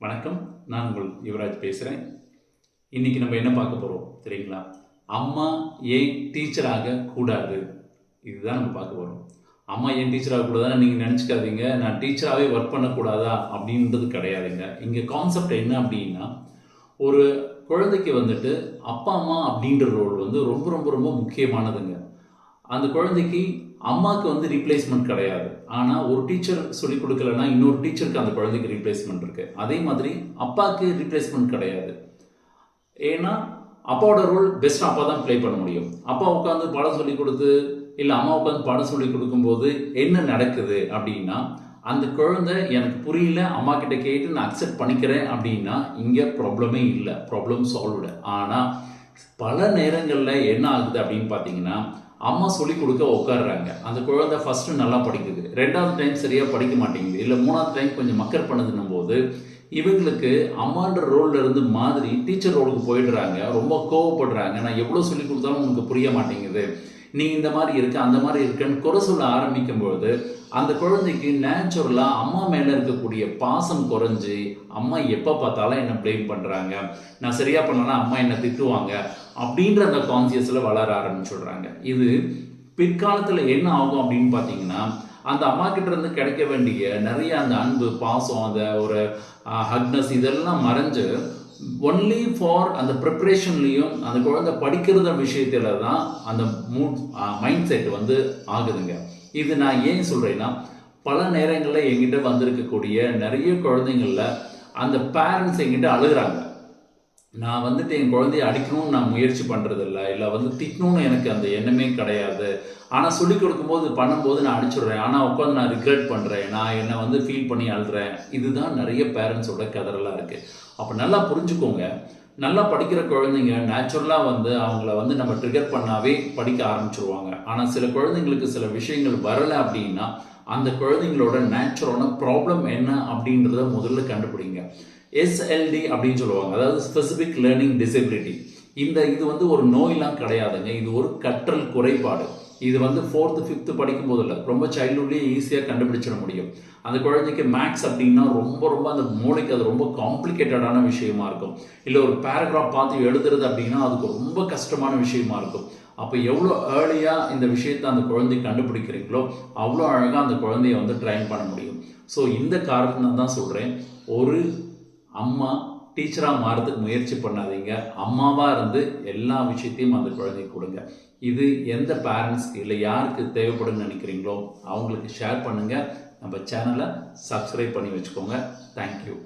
வணக்கம். நான் உங்கள் யுவராஜ் பேசுகிறேன் இன்றைக்கி நம்ம என்ன பார்க்க போகிறோம் சரிங்களா அம்மா ஏன் டீச்சராக கூடாது? இதுதான் நம்ம பார்க்க போகிறோம் அம்மா ஏன் டீச்சராக கூடாதா நீங்கள் நினச்சிக்காதீங்க. நான் டீச்சராகவே ஒர்க் பண்ணக்கூடாதா அப்படின்றது கிடையாதுங்க. இங்கே கான்செப்ட் என்ன அப்படின்னா ஒரு குழந்தைக்கு வந்துட்டு அப்பா அம்மா அப்படின்ற ரோல் வந்து ரொம்ப ரொம்ப ரொம்ப முக்கியமானதுங்க. அந்த குழந்தைக்கு அம்மாவுக்கு வந்து ரீப்ளேஸ்மெண்ட் கிடையாது. ஆனால் ஒரு டீச்சர் சொல்லிக் கொடுக்கலன்னா இன்னொரு டீச்சருக்கு அந்த குழந்தைக்கு ரீப்ளேஸ்மெண்ட் இருக்குது அதே மாதிரி அப்பாவுக்கு ரீப்ளேஸ்மெண்ட் கிடையாது. ஏன்னா அப்பாவோட ரோல் பெஸ்ட் அப்பா தான் ப்ளே பண்ண முடியும். அப்பா உட்காந்து பாடம் சொல்லி கொடுத்து இல்லை அம்மா உட்காந்து பாடம் சொல்லி கொடுக்கும்போது என்ன நடக்குது அப்படின்னா அந்த குழந்தை எனக்கு புரியல அம்மா கிட்ட கேட்டு நான் அக்செப்ட் பண்ணிக்கிறேன் அப்படின்னா இங்கே ப்ராப்ளமே இல்லை. ப்ராப்ளம் சால்வ்டு ஆனால் பல நேரங்களில் என்ன ஆகுது அப்படின்னு பார்த்தீங்கன்னா அம்மா சொல்லி கொடுக்க உட்காடுறாங்க அந்த குழந்தை ஃபஸ்ட்டு நல்லா படிக்குது. ரெண்டாவது டைம் சரியாக படிக்க மாட்டேங்குது. இல்லை மூணாவது டைம் கொஞ்சம் மக்கர் பண்ணுதுன்னும் போது இவங்களுக்கு அம்மான்ற ரோலில் இருந்து மாதிரி டீச்சர் ரோலுக்கு போயிடுறாங்க. ரொம்ப கோவப்படுறாங்க. நான் எவ்வளோ சொல்லி கொடுத்தாலும் உங்களுக்கு புரிய மாட்டேங்குது. நீ இந்த மாதிரி இருக்க அந்த மாதிரி இருக்கன்னு குறை சொல்ல ஆரம்பிக்கும் பொழுது அந்த குழந்தைக்கு நேச்சுரலாக அம்மா மேலே இருக்கக்கூடிய பாசம் குறைஞ்சி அம்மா எப்போ பார்த்தாலும் என்னை ப்ளேம் பண்ணுறாங்க நான் சரியாக பண்ணலாம் அம்மா என்னை திட்டுவாங்க அப்படின்ற அந்த கான்சியஸில் வளர ஆரம்பிச்சுடுறாங்க. இது பிற்காலத்தில் என்ன ஆகும் அப்படின்னு பார்த்தீங்கன்னா அந்த அம்மா கிட்ட இருந்து கிடைக்க வேண்டிய நிறைய அந்த அன்பு பாசம் அந்த ஒரு ஹக்னஸ் இதெல்லாம் மறைஞ்சு ஒன்லி ஃபார் அந்த ப்ரிப்ரேஷன்லேயும் அந்த குழந்தை படிக்கிறத விஷயத்தில் தான் அந்த மூட் மைண்ட் செட் வந்து ஆகுதுங்க. இது நான் ஏன் சொல்கிறேன்னா பல நேரங்களில் எங்கிட்ட வந்திருக்கக்கூடிய நிறைய குழந்தைங்களில் அந்த பேரண்ட்ஸ் எங்கிட்ட அழுகிறாங்க. நான் வந்துட்டு என் குழந்தைய அடிக்கணும்னு நான் முயற்சி பண்ணுறதில்ல இல்லை வந்து திட்டணும்னு எனக்கு அந்த எண்ணமே கிடையாது. ஆனால் சொல்லிக் கொடுக்கும்போது பண்ணும்போது நான் அடிச்சுடுறேன். ஆனால் உட்காந்து நான் ரிக்ரெட் பண்ணுறேன் நான் என்னை வந்து ஃபீல் பண்ணி அழுறேன். இதுதான் நிறைய பேரண்ட்ஸோட கதறலாக இருக்குது அப்போ நல்லா புரிஞ்சுக்கோங்க. நல்லா படிக்கிற குழந்தைங்க நேச்சுரலாக வந்து அவங்கள வந்து நம்ம ட்ரிகர் பண்ணாவே படிக்க ஆரம்பிச்சிருவாங்க. ஆனால் சில குழந்தைங்களுக்கு சில விஷயங்கள் வரலை அப்படின்னா அந்த குழந்தைங்களோட நேச்சுரலான ப்ராப்ளம் என்ன அப்படின்றத முதல்ல கண்டுபிடிங்க. எஸ்எல்டி அப்படின்னு சொல்லுவாங்க. அதாவது ஸ்பெசிஃபிக் லேர்னிங் டிசபிலிட்டி இந்த இது வந்து ஒரு நோயெல்லாம் கிடையாதுங்க. இது ஒரு கற்றல் குறைபாடு. இது வந்து ஃபோர்த்து ஃபிஃப்த்து படிக்கும் போது இல்லை ரொம்ப சைல்டுஹுட்லேயே ஈஸியாக கண்டுபிடிச்சிட முடியும். அந்த குழந்தைக்கு மேக்ஸ் அப்படின்னா ரொம்ப ரொம்ப அந்த மூளைக்கு அது ரொம்ப காம்ப்ளிகேட்டடான விஷயமா இருக்கும். இல்லை ஒரு பேராகிராஃப் பார்த்து எழுதுறது அப்படின்னா அதுக்கு ரொம்ப கஷ்டமான விஷயமா இருக்கும். அப்போ எவ்வளோ ஏர்லியாக இந்த விஷயத்தை அந்த குழந்தை கண்டுபிடிக்கிறீங்களோ அவ்வளோ அழகாக அந்த குழந்தைய வந்து ட்ரைன் பண்ண முடியும். ஸோ இந்த காரணம் தான் சொல்கிறேன் ஒரு அம்மா டீச்சராக மாறதுக்கு முயற்சி பண்ணாதீங்க. அம்மாவாக இருந்து எல்லா விஷயத்தையும் அந்த குழந்தைக்கு கொடுங்க. இது எந்த பேரண்ட்ஸ்க்கு இல்லை யாருக்கு தேவைப்படுன்னு நினைக்கிறீங்களோ அவங்களுக்கு ஷேர் பண்ணுங்கள் நம்ம சேனலை சப்ஸ்கிரைப் பண்ணி வச்சுக்கோங்க. தேங்க்யூ